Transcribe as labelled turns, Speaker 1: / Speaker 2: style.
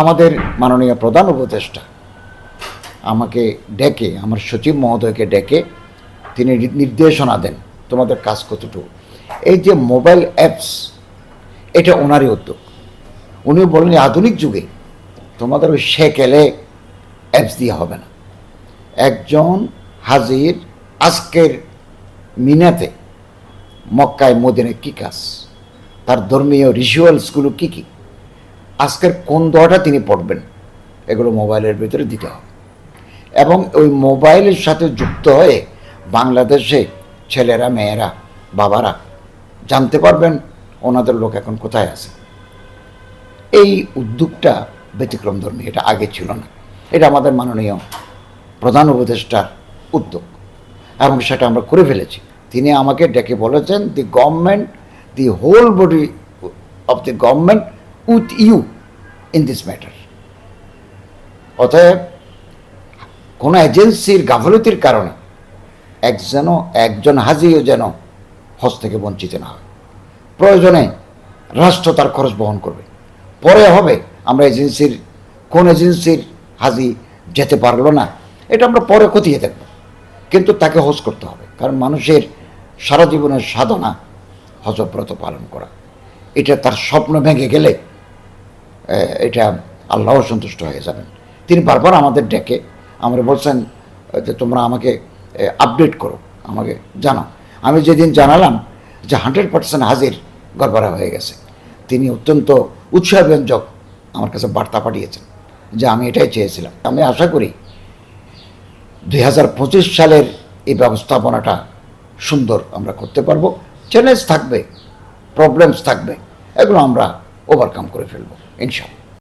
Speaker 1: আমাদের মাননীয় প্রধান উপদেষ্টা আমাকে ডেকে, আমার সচিব মহোদয়কে ডেকে তিনি নির্দেশনা দেন তোমাদের কাজ কতটুকু। এই যে মোবাইল অ্যাপস, এটা ওনারই উদ্যোগ। উনি বলেন আধুনিক যুগে তোমাদের ওই সেকেলে অ্যাপস দিয়ে হবে না। একজন হাজির আজকের মিনাতে মক্কায় মদিনে কী কাজ? তার ধর্মীয় রিচুয়ালসগুলো কী কী? আজকের কোন দোয়াটা তিনি পড়বেন, এগুলো মোবাইলের ভিতরে দিতে হবে। এবং ওই মোবাইলের সাথে যুক্ত হয়ে বাংলাদেশে ছেলেরা, মেয়েরা, বাবারা জানতে পারবেন ওনাদের লোক এখন কোথায় আছে। এই উদ্যোগটা ব্যতিক্রম ধর্মী, এটা আগে ছিল না। এটা আমাদের মাননীয় প্রধান উপদেষ্টার উদ্যোগ। এবং সেটা আমরা করে ফেলেছি। তিনি আমাকে ডেকে বলেছেন, the government, the whole body of the government with you in this matter অতএব, কোনো এজেন্সির গাফলতির কারণে এক যেন, একজন হাজিও যেন হজ থেকে বঞ্চিত না হয়। প্রয়োজনে রাষ্ট্র তার খরচ বহন করবে। পরে হবে, আমরা এজেন্সির কোন এজেন্সির হাজি যেতে পারল না, এটা আমরা পরে খতিয়ে দেখব। কিন্তু তাকে হজ করতে হবে, কারণ মানুষের সারা জীবনের সাধনা হজব্রত পালন করা। এটা তার স্বপ্ন ভেঙে গেলে এটা আল্লাহ সন্তুষ্ট হয়ে যাবেন। তিনি বারবার আমাদের ডেকে, আমরা বলছেন যে তোমরা আমাকে আপডেট করো, আমাকে জানাও। আমি যেদিন জানালাম যে হান্ড্রেড পার্সেন্ট হাজির, গড়বড়া হয়ে গেছে, তিনি অত্যন্ত উৎসাহব্যঞ্জক আমার কাছে বার্তা পাঠিয়েছেন যে আমি এটাই চেয়েছিলাম। আমি আশা করি দুই হাজার পঁচিশ সালের এই ব্যবস্থাপনাটা সুন্দর আমরা করতে পারব। চ্যালেঞ্জ থাকবে প্রবলেমস থাকবে, এগুলো আমরা ওভারকাম করে ফেলব ইনশাল্লাহ